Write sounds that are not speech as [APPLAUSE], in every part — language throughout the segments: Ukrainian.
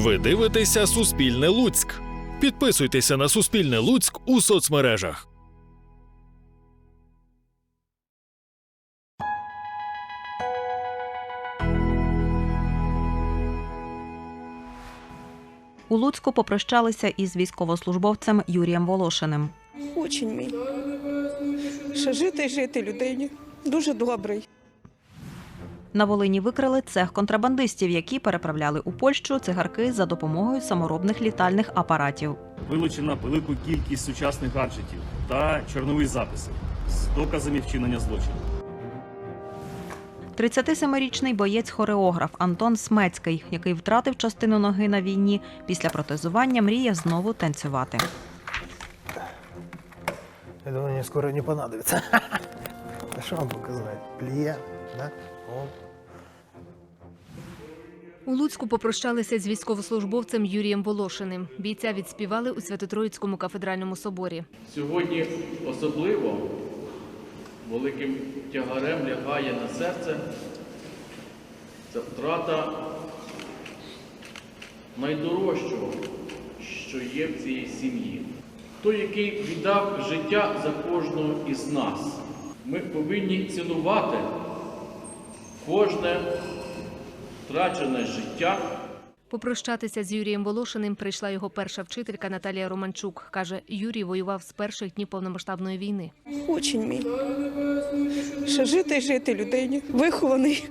Ви дивитеся Суспільне Луцьк. Підписуйтеся на Суспільне Луцьк у соцмережах. У Луцьку попрощалися із військовослужбовцем Юрієм Волошиним. Очень мій. Ще жити і жити людині. Дуже добрий. На Волині викрили цех контрабандистів, які переправляли у Польщу цигарки за допомогою саморобних літальних апаратів. Вилучена велику кількість сучасних гаджетів та чорнові записи з доказами вчинення злочину. 37-річний боєць-хореограф Антон Смецький, який втратив частину ноги на війні, після протезування мріє знову танцювати. Я думаю, мне скоро не понадобится. Да [LAUGHS] что вам показать? Плия, да? О. У Луцьку попрощалися з військовослужбовцем Юрієм Волошиним. Бійця відспівали у Свято-Троїцькому кафедральному соборі. Сьогодні особливо великим тягарем лягає на серце ця втрата найдорожчого, що є в цій сім'ї. Той, який віддав життя за кожного із нас. Ми повинні цінувати кожне втрачене життя. Попрощатися з Юрієм Волошиним прийшла його перша вчителька Наталія Романчук. Каже, Юрій воював з перших днів повномасштабної війни. Очень мій. Ще жити і жити людині. Вихований.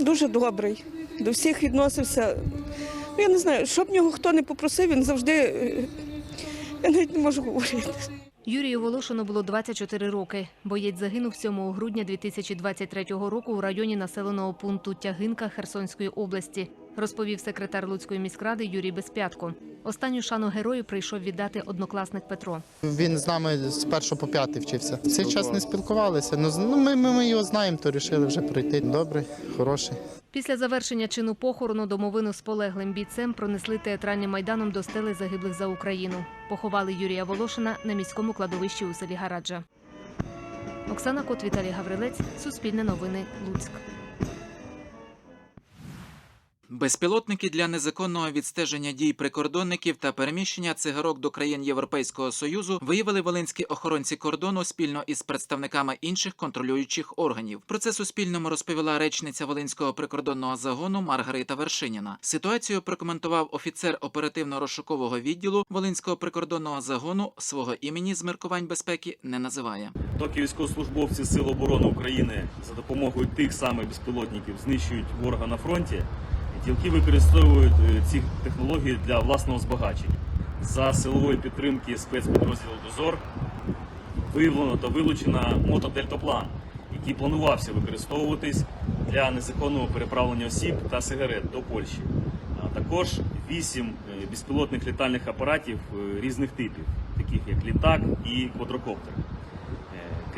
Дуже добрий. До всіх відносився. Я не знаю, щоб нього хто не попросив, він завжди. е, Я навіть не можу говорити. Юрію Волошину було 24 роки. Боєць загинув 7 грудня 2023 року у районі населеного пункту Тягинка Херсонської області, розповів секретар Луцької міськради Юрій Безпятко. Останню шану герою прийшов віддати однокласник Петро. Він з нами з першого по п'ятий вчився. Цей час не спілкувалися. Ну, ну ми, ми, ми його знаємо, то вирішили вже пройти. Добрий, хороший. Після завершення чину похорону домовину з полеглим бійцем пронесли театральним майданом до стели загиблих за Україну. Поховали Юрія Волошина на міському кладовищі у селі Гараджа. Оксана Кот, Віталій Гаврилець, Суспільне новини, Луцьк. Безпілотники для незаконного відстеження дій прикордонників та переміщення цигарок до країн Європейського союзу виявили волинські охоронці кордону спільно із представниками інших контролюючих органів. Про це Суспільному розповіла речниця Волинського прикордонного загону Маргарита Вершиніна. Ситуацію прокоментував офіцер оперативно-розшукового відділу Волинського прикордонного загону. Свого імені з міркувань безпеки не називає. Доки військовослужбовці Сил оборони України за допомогою тих самих безпілотників знищують ворога на фронті, ділки використовують е, ці технології для власного збагачення. За силової підтримки спецпідрозділу Дозор виявлено та вилучено мотодельтаплан, який планувався використовуватись для незаконного переправлення осіб та сигарет до Польщі. А також вісім е, безпілотних літальних апаратів е, різних типів, таких як літак і квадрокоптер.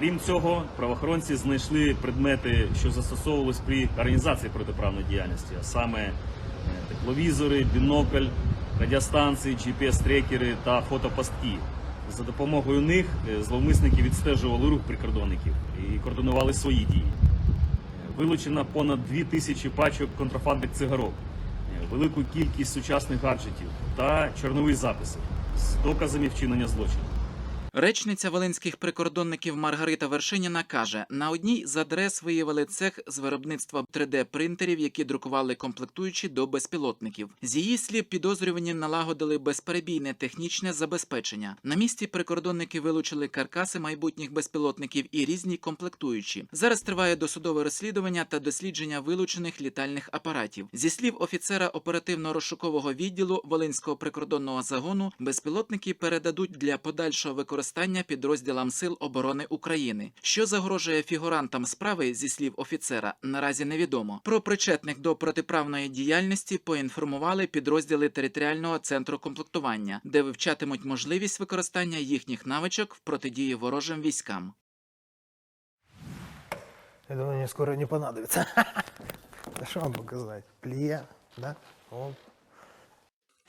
Крім цього, правоохоронці знайшли предмети, що застосовувались при організації протиправної діяльності, а саме е, тепловізори, бінокль, радіостанції, GPS-трекери та фотопастки. За допомогою них е, зловмисники відстежували рух прикордонників і координували свої дії. Е, Вилучено понад 2 тисячі пачок контрафандних цигарок, велику кількість сучасних гаджетів та чорнові записи з доказами вчинення злочину. Речниця волинських прикордонників Маргарита Вершиніна каже: на одній з адрес виявили цех з виробництва 3D-принтерів, які друкували комплектуючі до безпілотників. З її слів підозрювані налагодили безперебійне технічне забезпечення. На місці прикордонники вилучили каркаси майбутніх безпілотників і різні комплектуючі. Зараз триває досудове розслідування та дослідження вилучених літальних апаратів. Зі слів офіцера оперативно-розшукового відділу Волинського прикордонного загону, безпілотники передадуть для подальшого використання підрозділам Сил оборони України. Що загрожує фігурантам справи, зі слів офіцера, наразі невідомо. Про причетних до протиправної діяльності поінформували підрозділи територіального центру комплектування, де вивчатимуть можливість використання їхніх навичок в протидії ворожим військам. Я думаю, мне скоро не понадобится. [LAUGHS] Да что вам показать? Плия, да?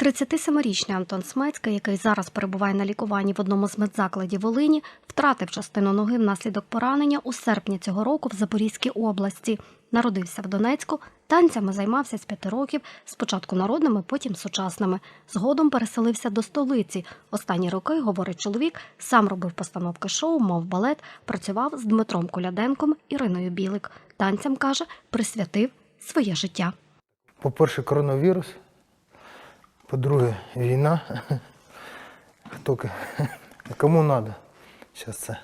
37-річний Антон Смецький, який зараз перебуває на лікуванні в одному з медзакладів Волині, втратив частину ноги внаслідок поранення у серпні цього року в Запорізькій області. Народився в Донецьку, танцями займався з п'яти років, спочатку народними, потім сучасними. Згодом переселився до столиці. Останні роки, говорить чоловік, сам робив постановки шоу, мав балет, працював з Дмитром Коляденком, Іриною Білик. Танцям каже, присвятив своє життя. По-перше, коронавірус. По-друге, війна. Хто кому треба? Зараз це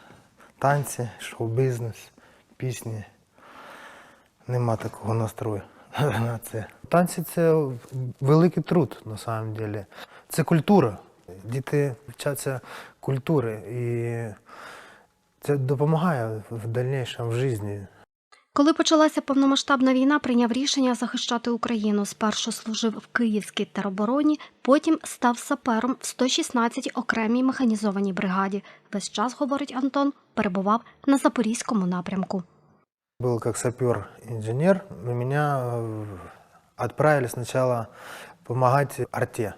танці, шоу-бізнес, пісні. Нема такого настрою [LAUGHS] на це. Танці це великий труд, на самом деле. Це культура. Діти вчаться культури і це допомагає в дальнейшем в житті. Коли почалася повномасштабна війна, прийняв рішення захищати Україну. Спершу служив в Київській теробороні, потім став сапером в 116-й окремій механізованій бригаді. Весь час, говорить Антон, перебував на запорізькому напрямку. Был как сапер-инженер, но меня э, отправили сначала помогать арте,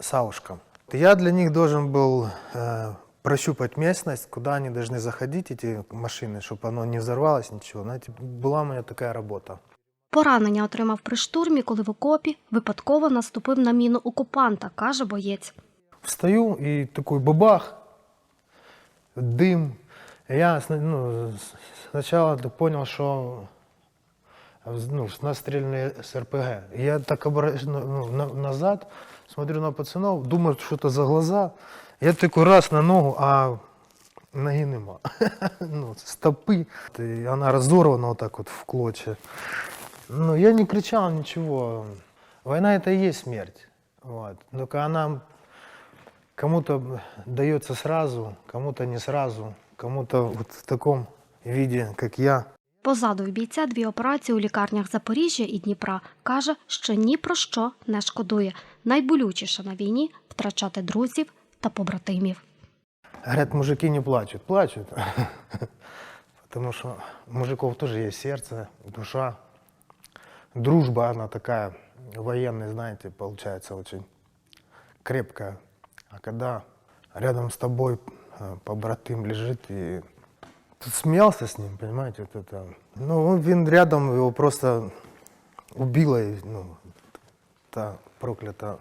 саушкам. Я для них должен был э, прощупать местность, куда они должны заходить, эти машины, чтобы оно не взорвалось, ничего. Знаете, была у меня такая работа. Поранення отримав при штурмі, коли в окопі випадково наступив на міну окупанта, каже боєць. Встаю и такой бабах, дым. Я сна- ну, с- сначала так понял, что ну, настреленные с РПГ. Я так обра- ну, на- назад, смотрю на пацанов, думаю, что это за глаза. Я такой раз на ногу, а ноги нема. [LAUGHS] ну, стопы. И она разорвана вот так вот в клочья. Ну, я не кричал ничего. Война это и есть смерть. Вот. Только она Кому-то дается сразу, кому-то не сразу, кому-то вот в таком виде, как я. Позаду бійця дві операції у лікарнях Запоріжжя і Дніпра. Каже, що ні про що не шкодує. Найболючіше на війні втрачати друзів та побратимів. Говорят, мужики не плачут. Плачут. [LAUGHS] Потому что у мужиков тоже есть сердце, душа. Дружба, она такая военная, знаете, получается очень крепкая. А когда рядом с тобой э, побратим лежит и ты смеялся с ним, понимаете, вот это. Ну, он він рядом, его просто убила, ну, та проклята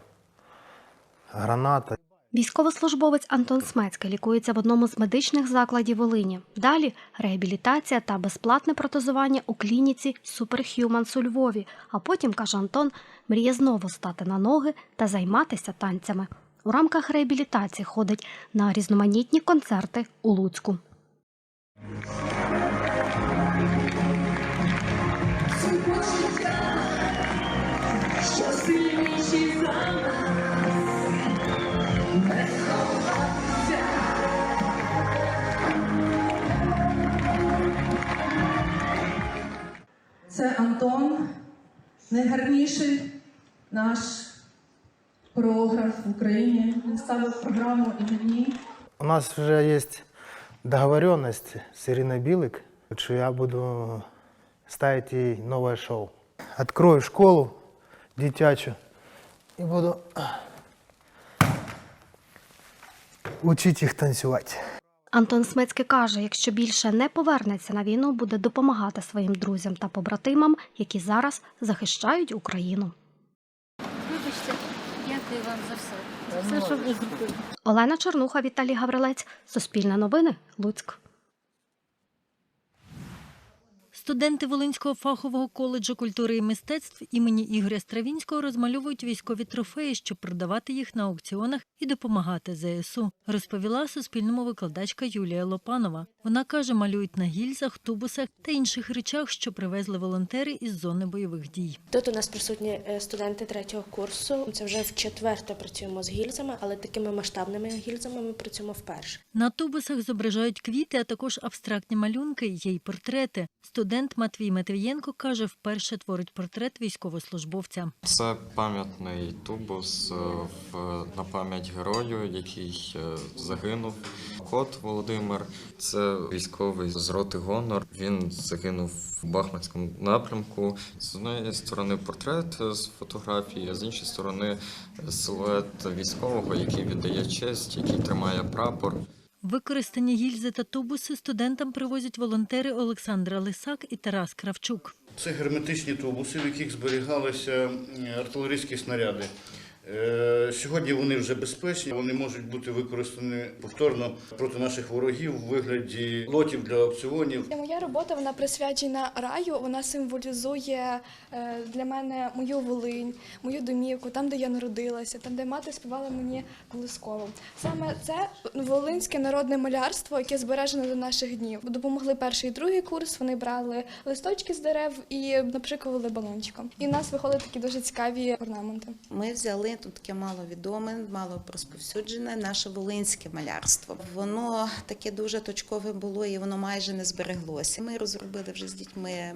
граната. Військовослужбовець Антон Смецький лікується в одному з медичних закладів Волині. Далі реабілітація та безплатне протезування у клініці Superhumans у Львові. А потім, каже Антон, мріє знову стати на ноги та займатися танцями. У рамках реабілітації ходить на різноманітні концерти у Луцьку. Це Антон, найгарніший наш хореограф в Україні. Він ставив програму і мені. У нас вже є договоренность з Іриною Білик, що я буду ставити їй нове шоу. Открою школу дитячу і буду учити їх танцювати. Антон Смецький каже, якщо більше не повернеться на війну, буде допомагати своїм друзям та побратимам, які зараз захищають Україну. Вам за все. За все, що ви зробили. Олена Чернуха, Віталій Гаврилець, Суспільне новини, Луцьк. Студенти Волинського фахового коледжу культури і мистецтв імені Ігоря Стравінського розмальовують військові трофеї, щоб продавати їх на аукціонах і допомагати ЗСУ, розповіла Суспільному викладачка Юлія Лопанова. Вона каже, малюють на гільзах, тубусах та інших речах, що привезли волонтери із зони бойових дій. Тут у нас присутні е, студенти третього курсу. Це вже в четверте працюємо з гільзами, але такими масштабними гільзами ми працюємо вперше. На тубусах зображають квіти, а також абстрактні малюнки, є й портрети. Студенти студент Матвій Матвієнко каже, вперше творить портрет військовослужбовця. Це пам'ятний тубус е, на пам'ять герою, який е, загинув. Кот Володимир це військовий з роти Гонор. Він загинув в Бахмутському напрямку. З однієї сторони портрет з фотографії, а з іншої сторони силует військового, який віддає честь, який тримає прапор. Використані гільзи та тубуси студентам привозять волонтери Олександра Лисак і Тарас Кравчук. Це герметичні тубуси, в яких зберігалися артилерійські снаряди. Е, Сьогодні вони вже безпечні, вони можуть бути використані повторно проти наших ворогів у вигляді лотів для опціонів. Моя робота вона присвячена раю. Вона символізує е, для мене мою Волинь, мою домівку, там, де я народилася, там, де мати співала мені колисково. Саме це волинське народне малярство, яке збережено до наших днів. Допомогли перший і другий курс. Вони брали листочки з дерев і наприклад балончиком. І в нас виходять такі дуже цікаві орнаменти. Ми взяли тут таке маловідоме, мало розповсюджене наше волинське малярство. Воно таке дуже точкове було і воно майже не збереглося. Ми розробили вже з дітьми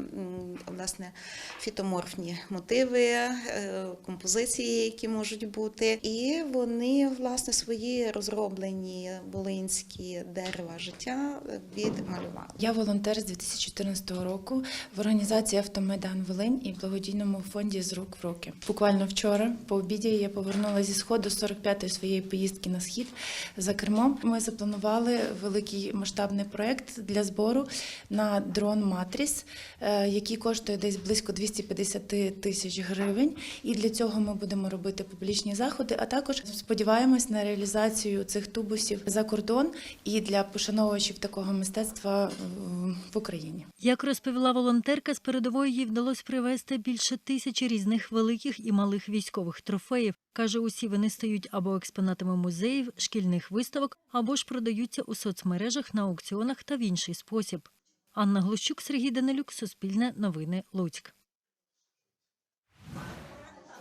власне фітоморфні мотиви, е, композиції, які можуть бути, і вони власне свої розроблені волинські дерева життя відмалювали. Я волонтер з 2014 року в організації Автомайдан Волинь і благодійному фонді з рук в руки. Буквально вчора по обіді я повернулася зі сходу 45-ї своєї поїздки на схід за кермом. Ми запланували великий масштабний проект для збору на дрон Матріс, е, який коштує десь близько 250 тисяч гривень. І для цього ми будемо робити публічні заходи. А також сподіваємось на реалізацію цих тубусів за кордон і для пошановувачів такого мистецтва в Україні. Як розповіла волонтерка, з передової їй вдалося привезти більше тисячі різних великих і малих військових трофеїв. Каже, усі вони стають або експонатами музеїв, шкільних виставок, або ж продаються у соцмережах на аукціонах та в інший спосіб. Анна Глущук, Сергій Данилюк, Суспільне новини, Луцьк.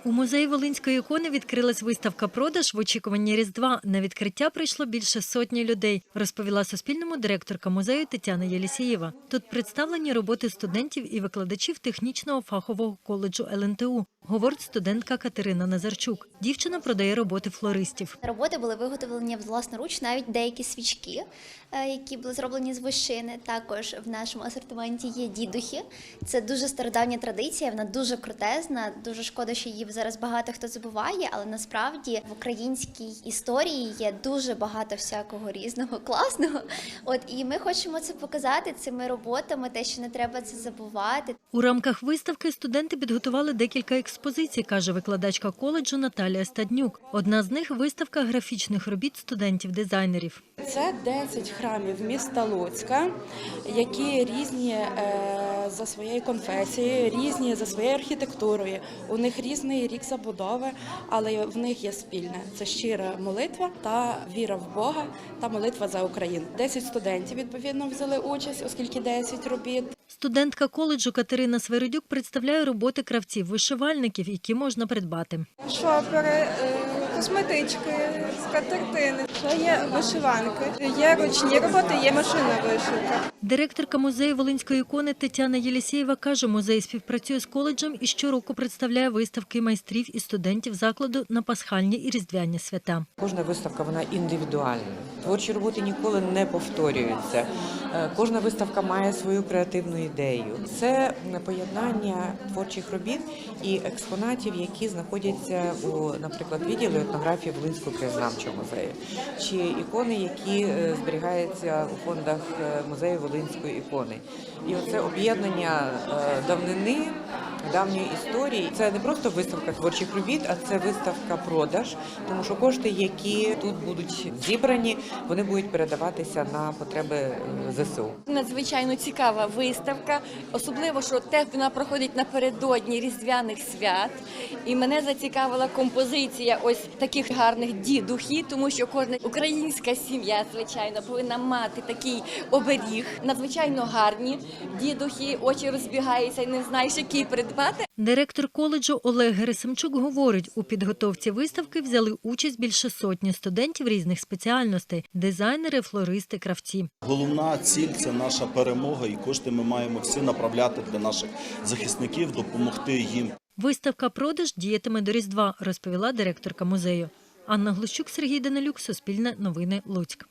У музеї Волинської ікони відкрилась виставка продаж в очікуванні Різдва. На відкриття прийшло більше сотні людей, розповіла Суспільному директорка музею Тетяна Єлісєєва. Тут представлені роботи студентів і викладачів технічного фахового коледжу ЛНТУ, говорить студентка Катерина Назарчук. Дівчина продає роботи флористів. Роботи були виготовлені власноруч, навіть деякі свічки, е, які були зроблені з вощини. Також в нашому асортименті є дідухи. Це дуже стародавня традиція, вона дуже крутезна. Дуже шкода, що її зараз багато хто забуває, але насправді в українській історії є дуже багато всякого різного [LAUGHS] класного. От і ми хочемо це показати цими роботами, те, що не треба це забувати. У рамках виставки студенти підготували декілька експозицій, каже викладачка коледжу Наталія Стаднюк. Одна з них виставка графічних робіт студентів-дизайнерів. Це 10 храмів міста Луцька, які різні е, за своєю конфесією, різні за своєю архітектурою. У них різний рік забудови, але в них є спільне. Це щира молитва та віра в Бога та молитва за Україну. 10 студентів відповідно взяли участь, оскільки 10 робіт. Студентка коледжу Катерина Сверидюк представляє роботи кравців-вишивальників, які можна придбати. Шопери, е, косметички, скатертини, ще є вишиванки, є ручні роботи, є машинна вишивка. Директорка музею Волинської ікони Тетяна Єлісєєва каже, музей співпрацює з коледжем і щороку представляє виставки майстрів і студентів закладу на пасхальні і різдвяні свята. Кожна виставка вона індивідуальна. Творчі роботи ніколи не повторюються. Е, Кожна виставка має свою креативну ідею. Це поєднання творчих робіт і експонатів, які знаходяться у, наприклад, відділі етнографії Волинського краєзнавчого музею, чи ікони, які е, зберігаються у фондах е, музею Волинської ікони. І оце об'єднання давнини. Давньої історії це не просто виставка творчих робіт, а це виставка продаж, тому що кошти, які тут будуть зібрані, вони будуть передаватися на потреби е, ЗСУ. Надзвичайно цікава виставка, особливо, що те вона проходить напередодні різдвяних свят. І мене зацікавила композиція ось таких гарних дідухів, тому що кожна українська сім'я, звичайно, повинна мати такий оберіг. Надзвичайно гарні дідухи, очі розбігаються і не знаєш, який придивитися. Директор коледжу Олег Герасимчук говорить, у підготовці виставки взяли участь більше сотні студентів різних спеціальностей – дизайнери, флористи, кравці. Головна ціль це наша перемога, і кошти ми маємо всі направляти для наших захисників, допомогти їм. Виставка «Продаж» діятиме до Різдва, розповіла директорка музею. Анна Глущук, Сергій Данилюк, Суспільне новини, Луцьк.